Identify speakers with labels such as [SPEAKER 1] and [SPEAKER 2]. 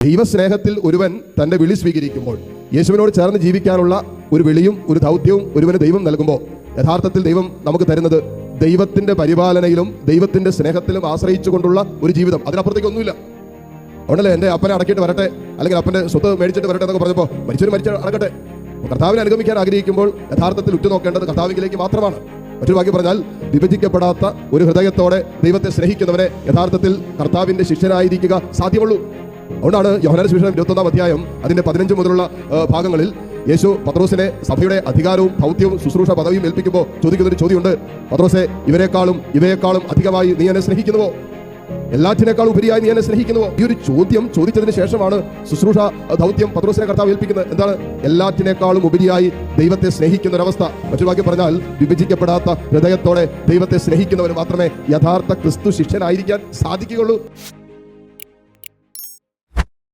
[SPEAKER 1] ദൈവസ്നേഹത്തിൽ ഒരുവൻ തന്റെ വിളി സ്വീകരിക്കുമ്പോൾ യേശുവിനോട് ചേർന്ന് ജീവിക്കാനുള്ള ഒരു വിളിയും ഒരു ദൗത്യവും ഒരുവന് ദൈവം നൽകുമ്പോൾ യഥാർത്ഥത്തിൽ ദൈവം നമുക്ക് തരുന്നത് ദൈവത്തിന്റെ പരിപാലനയിലും ദൈവത്തിന്റെ സ്നേഹത്തിലും ആശ്രയിച്ചുകൊണ്ടുള്ള ഒരു ജീവിതം. അതിനപ്പുറത്തേക്ക് ഒന്നുമില്ല. അതുകൊണ്ടല്ലേ എന്റെ അപ്പനെ അടക്കിയിട്ട് വരട്ടെ? അല്ലെങ്കിൽ അപ്പന്റെ സ്വത്ത് മേടിച്ചിട്ട് വരട്ടെ എന്നൊക്കെ പറഞ്ഞപ്പോൾ മരിച്ചൊരു മരിച്ച അടക്കട്ടെ. കർത്താവിനെ അനുഗമിക്കാൻ ആഗ്രഹിക്കുമ്പോൾ യഥാർത്ഥത്തിൽ ഉറ്റുനോക്കേണ്ടത് കർത്താവിലേക്ക് മാത്രമാണ്. മറ്റൊരു വാക്യം പറഞ്ഞാൽ വിഭജിക്കപ്പെടാത്ത ഒരു ഹൃദയത്തോടെ ദൈവത്തെ സ്നേഹിക്കുന്നവരെ യഥാർത്ഥത്തിൽ കർത്താവിന്റെ ശിഷ്യനായിരിക്കുക സാധ്യമുള്ളൂ അതുകൊണ്ടാണ് യോഹനാന സുവിശേഷം ഇരുപത്തൊന്നാം അധ്യായം അതിന്റെ പതിനഞ്ച് മുതലുള്ള ഭാഗങ്ങളിൽ യേശു പത്രോസിനെ സഭയുടെ അധികാരവും ഭൗത്യവും ശുശ്രൂഷ പദവിയും ഏൽപ്പിക്കുമ്പോൾ ചോദിക്കുന്നൊരു ചോദ്യമുണ്ട്. പത്രോസെ ഇവരെക്കാളും ഇവയെക്കാളും അധികമായി നീ എന്നെ സ്നേഹിക്കുന്നുവോ? എല്ലാറ്റിനേക്കാളും ഉപരിയായി നീ എന്നെ സ്നേഹിക്കുന്നുവോ? ഈ ഒരു ചോദ്യം ചോദിച്ചതിന് ശേഷമാണ് ശുശ്രൂഷ ദൗത്യം പത്രോസിനെ കർത്താവ് ഏൽപ്പിക്കുന്നത്. എന്താണ്? എല്ലാറ്റിനേക്കാളും ഉപരിയായി ദൈവത്തെ സ്നേഹിക്കുന്ന ഒരവസ്ഥ മറ്റൊരു വാക്യം പറഞ്ഞാൽ വിഭജിക്കപ്പെടാത്ത ഹൃദയത്തോടെ ദൈവത്തെ സ്നേഹിക്കുന്നവർ മാത്രമേ യഥാർത്ഥ ക്രിസ്തു ശിഷ്യനായിരിക്കാൻ സാധിക്കുകയുള്ളൂ.